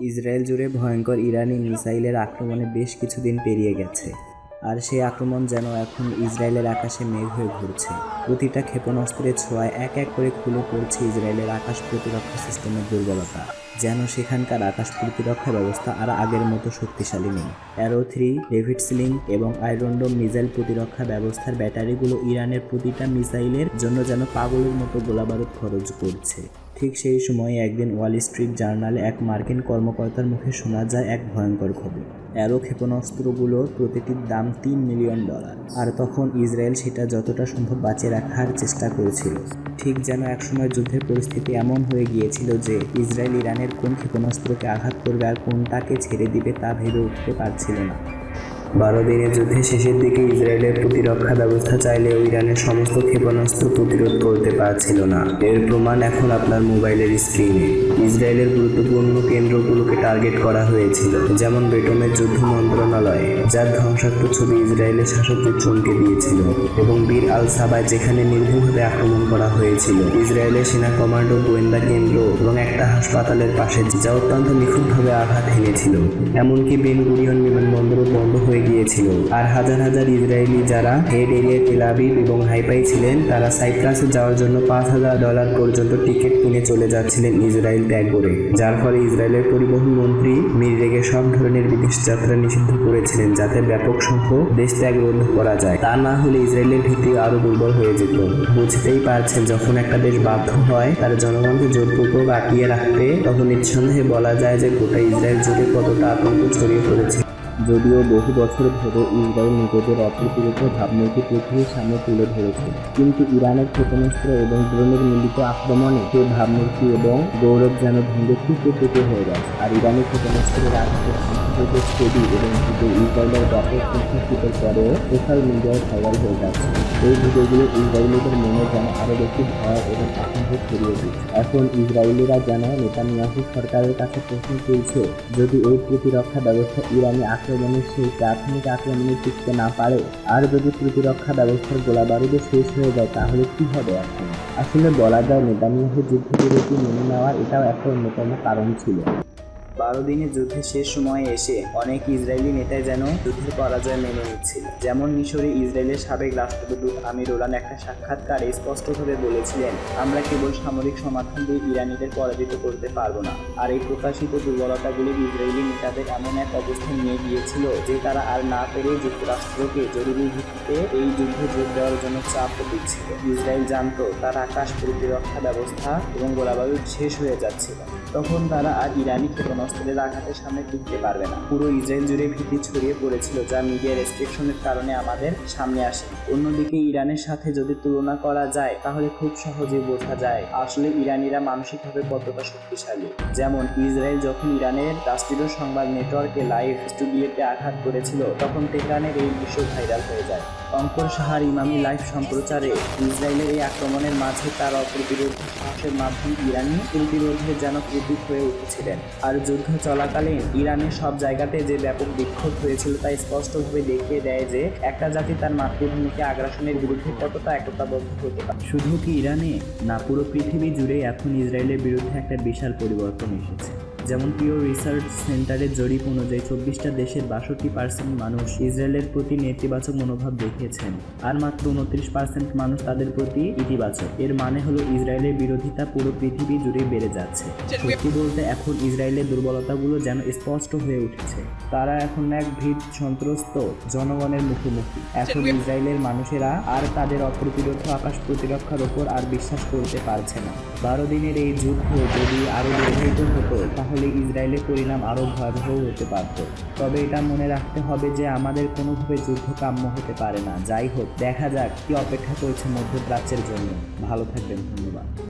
Israel জুড়ে ভয়ঙ্কর ইরানি মিসাইলের আক্রমণে বেশ কিছুদিন পেরিয়ে গেছে। আর সেই আক্রমণ যেন এখন ইসরায়েলের আকাশে মেঘ হয়ে ঘুরছে। প্রতিটা ক্ষেপণাস্ত্রের ছোঁয়ায় এক এক করে খুলে পড়ছে ইসরায়েলের আকাশ প্রতিরক্ষা সিস্টেমের দুর্বলতা। যেন সেখানকার আকাশ প্রতিরক্ষা ব্যবস্থা আর আগের মতো শক্তিশালী নেই। অ্যারো থ্রি, ডেভিড সিলিং এবং আয়রনডোম মিসাইল প্রতিরক্ষা ব্যবস্থার ব্যাটারিগুলো ইরানের প্রতিটা মিসাইলের জন্য যেন পাগলের মতো গোলাবারুদ খরচ করছে। ঠিক সেই সময় একদিন ওয়াল স্ট্রিট জার্নালে এক মার্কিন কর্মকর্তার মুখে শোনা যায় এক ভয়ঙ্কর খবর। অ্যারো ক্ষেপণাস্ত্রগুলোর প্রতিটির দাম তিন মিলিয়ন ডলার। আর তখন ইসরায়েল সেটা যতটা সম্ভব বাঁচিয়ে রাখার চেষ্টা করেছিল। ঠিক যেন একসময় যুদ্ধের পরিস্থিতি এমন হয়ে গিয়েছিল যে ইসরায়েল ইরানের কোন ক্ষেপণাস্ত্রকে আঘাত করবে আর কোনটাকে ছেড়ে দিবে তা ভেবে উঠতে পারছিল না। বারো দিনের যুদ্ধের শেষের দিকে ইসরায়েলের প্রতিরক্ষা ব্যবস্থা চাইলেও ইরানের সমস্ত ক্ষেপণাস্ত্র প্রতিরোধ করতে পারছিল না। এর প্রমাণ এখন আপনার মোবাইলের স্ক্রিনে। ইসরায়েলের গুরুত্বপূর্ণ কেন্দ্রগুলোকে টার্গেট করা হয়েছিল, যেমন বেটমের যুদ্ধ মন্ত্রণালয়, যার ধ্বংসাত্মক ছবি ইসরায়েলের শাসকদের চমকে দিয়েছিল, এবং বীর আল সাবায় যেখানে নির্ভুলভাবে আক্রমণ করা হয়েছিল। ইসরায়েলের সেনা কমান্ডো গোয়েন্দা কেন্দ্র এবং একটা হাসপাতালের পাশে, যা অত্যন্ত নিখুঁতভাবে আঘাত হেনেছিল। এমনকি বেন গুরিয়ন বিমানবন্দরও বন্ধ হয়ে গিয়েছিল আর হাজার হাজার ইসরায়েলি যারা হেড এরিয়া তেলাবিব এবং হাইপাই ছিলেন, তারা সাইপ্রাসে যাওয়ার জন্য পাঁচ হাজার ডলার পর্যন্ত টিকিট কিনে চলে যাচ্ছিলেন ইসরায়েল ত্যাগ করে, যার ফলে ইসরায়েলের পরিবহন মন্ত্রী মির রেগে সব ধরনের বিদেশ যাত্রা নিষিদ্ধ করেছিলেন, যাতে ব্যাপক সংখ্যক দেশ ত্যাগ রোধ করা যায়। তা না হলে ইসরায়েলের ভিত্তি আরও দুর্বল হয়ে যেত। বুঝতেই পারছেন, যখন একটা দেশ বাধ্য হয় তার জনগণকে জোরপূর্বক আটকিয়ে রাখতে, তখন নিঃসন্দেহে বলা যায় যে গোটা ইসরায়েল জুড়ে কতটা আতঙ্ক ছড়িয়ে পড়েছে যদিও বহু বছর ধরে ইসরায়েল নিজেদের অপ্রতিরোধ ভাবমূর্তি পৃথিবীর সামনে তুলে ধরেছে। কিন্তু ইরানের ক্ষেপণাস্ত্র এবং ড্রোনের মিলিত আক্রমণে সে ভাবমূর্তি এবং গৌরব যেন ভেঙে টুকে টুকে হয়ে গেছে আর ইরানের ক্ষেপণাস্ত্রের আঘাতে ছবি এবং ইসরায়েলের ব্যাপক প্রশংসিতের পরেও সোশ্যাল মিডিয়ায় ভাইরাল হয়ে যাচ্ছে। এই ভিডিওগুলো ইসরায়েলিদের মনে যেন আরও বেশি ভয় এবং আতঙ্ক ছড়িয়ে দিচ্ছে। এখন ইসরায়েলিরা যেন নেতানিয়াহু সরকারের কাছে প্রশ্ন তুলছে, যদি এই প্রতিরক্ষা ব্যবস্থা ইরানি আক্রমণের সেই প্রাথমিক আক্রমণে টিকতে না পারে, আর যদি প্রতিরক্ষা ব্যবস্থার গোলাবারুদে শেষ হয়ে যায়, তাহলে কি হবে এখন? আসলে বলা যায় নেতানিয়াহু যুদ্ধবিরতি মেনে নেওয়ার এটাও একটা অন্যতম কারণ ছিল। বারো দিনের যুদ্ধের শেষ সময়ে এসে অনেক ইসরায়েলি নেতাই যেন যুদ্ধের পরাজয় মেনে নিচ্ছিল। যেমন মিশরে ইসরায়েলের সাবেক রাষ্ট্রদূত আমির ওলান একটা সাক্ষাৎকারে স্পষ্টভাবে বলেছিলেন, আমরা কেবল সামরিক সমাধান দিয়ে ইরানিদের পরাজিত করতে পারব না। আর এই প্রকাশিত দুর্বলতাগুলি ইসরায়েলি নেতাদের এমন এক অবস্থায় নিয়ে গিয়েছিল যে তারা আর না পেরে যুক্তরাষ্ট্রকে জরুরি ভিত্তিতে এই যুদ্ধে যোগ দেওয়ার জন্য চাপ দিচ্ছিল। ইসরায়েল জানত তার আকাশ প্রতিরক্ষা ব্যবস্থা এবং গোলাবারুদ শেষ হয়ে যাচ্ছিল। তখন তারা আর ইরানি ক্ষেপণাস্ত্রের আঘাতের সামনে টিকতে পারবে না। পুরো ইসরায়েল জুড়ে ভীতি ছড়িয়ে পড়েছিল, যা মিডিয়া রেস্ট্রিকশনের কারণে আমাদের সামনে আসে। অন্যদিকে ইরানের সাথে যদি তুলনা করা যায়, তাহলে খুব সহজে বোঝা যায়, আসলে ইরানিরা মানসিকভাবে কতটা শক্তিশালী। যেমন, ইসরায়েল যখন ইরানের রাষ্ট্রীয় সংবাদ নেটওয়ার্কে লাইভ স্টুডিওতে আঘাত করেছিল, তখন তেহরানের এই দৃশ্য ভাইরাল হয়ে যায়। অঙ্কর সাহার ইমামি লাইভ সম্প্রচারে ইসরায়েলের এই আক্রমণের মাঝে তার অপ্রতিরোধ সাহসের মাধ্যমে ইরানি প্রতিরোধের যেন প্রতীক হয়ে উঠেছিলেন। আর যুদ্ধ চলাকালীন ইরানের সব জায়গাতে যে ব্যাপক বিক্ষোভ হয়েছিল তা স্পষ্টভাবে দেখিয়ে দেয় যে একটা জাতি তার মাতৃভূমিকে আগ্রাসনের বিরুদ্ধে কতটা একতাবদ্ধ হতে পারে। শুধু কি ইরানে? না, পুরো পৃথিবী জুড়ে এখন ইসরায়েলের বিরুদ্ধে একটা বিশাল পরিবর্তন এসেছে। যেমন পিও রিসার্চ সেন্টারের জরিপ অনুযায়ী চব্বিশটা দেশের বাষট্টি পার্সেন্ট মানুষ ইসরায়েলের প্রতি নেতিবাচক মনোভাব দেখিয়েছেন। আর মাত্র উনত্রিশ পার্সেন্ট মানুষ তাদের প্রতি ইতিবাচক। এর মানে হলো ইসরায়েলের বিরোধিতা পুরো পৃথিবী জুড়ে বেড়ে যাচ্ছে। সত্যি বলতে এখন ইসরায়েলের দুর্বলতাগুলো যেন স্পষ্ট হয়ে উঠেছে। তারা এখন এক ভীত সন্ত্রস্ত জনগণের মুখোমুখি। এখন ইসরায়েলের মানুষেরা আর তাদের অপ্রতিরোধ আকাশ প্রতিরক্ষার ওপর আর বিশ্বাস করতে পারছে না। বারো দিনের এই যুদ্ধ যদি আরও দীর্ঘায়িত হতো, তাহলে ইসরায়েলের পরিণাম আরও ভয়াবহ হতে পারত। তবে এটা মনে রাখতে হবে যে আমাদের কোনোভাবে যুদ্ধ কাম্য হতে পারে না। যাই হোক, দেখা যাক কি অপেক্ষা করছে মধ্যপ্রাচ্যের জন্য। ভালো থাকবেন, ধন্যবাদ।